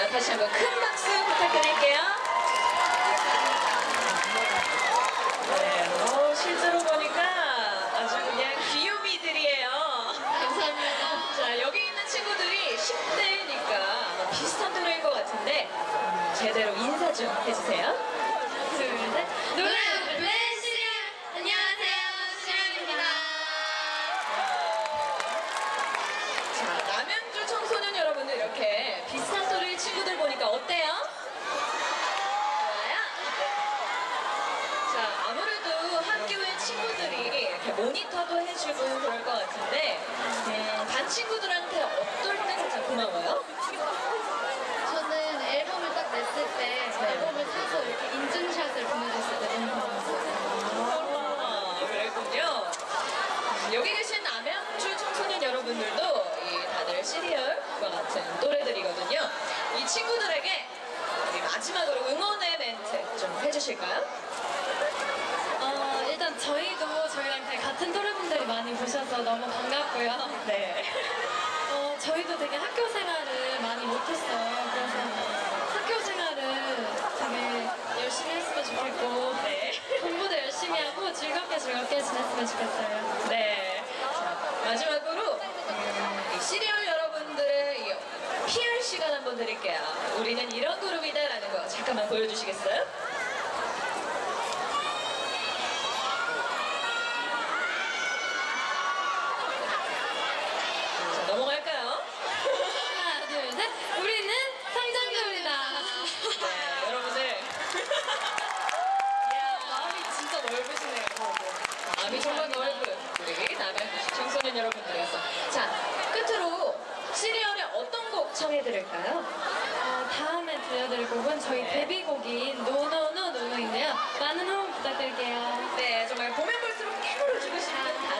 좋습니다. 다시 한번 큰 박수 부탁드릴게요. 네, 어, 실제로 보니까 아주 그냥 귀요미들이에요. 감사합니다. 자, 여기 있는 친구들이 10대니까 아마 비슷한 또래일 것 같은데 제대로 인사 좀 해주세요. 둘, 셋. 노래 친구들이 이렇게 모니터도 해주고 그럴 것 같은데 음, 반 친구들한테 어떨 때 가장 고마워요? 저는 앨범을 딱 냈을 때 앨범을 사서 이렇게 인증샷을 보내줬을 때 너무 고마웠어요. 아, 그랬군요. 여기 계신 남양주 청소년 여러분들도 이 다들 시리얼과 같은 또래들이거든요. 이 친구들에게 마지막으로 응원의 멘트 좀 해주실까요? 어, 일단 저희도 저희랑 되게 같은 또래분들이 많이 보셔서 너무 반갑고요. 네. 어, 저희도 되게 학교 생활을 많이 못했어요. 그래서 학교 생활을 되게 열심히 했으면 좋겠고 네. 공부도 열심히 하고 즐겁게 즐겁게 지냈으면 좋겠어요. 네. 자, 마지막으로 음, 이 시리얼 여러분들의 이 PR 시간 한번 드릴게요. 우리는 이런 그룹이다라는 거 잠깐만 보여주시겠어요? 나갈 청소년 여러분들에서 자 끝으로 시리얼의 어떤 곡 청해드릴까요? 어, 다음에 들려드릴 곡은 저희 네. 데뷔곡인 노노노노노인데요. 많은 호응 부탁드릴게요. 네 정말 보면 볼수록 깨물어 주고 싶은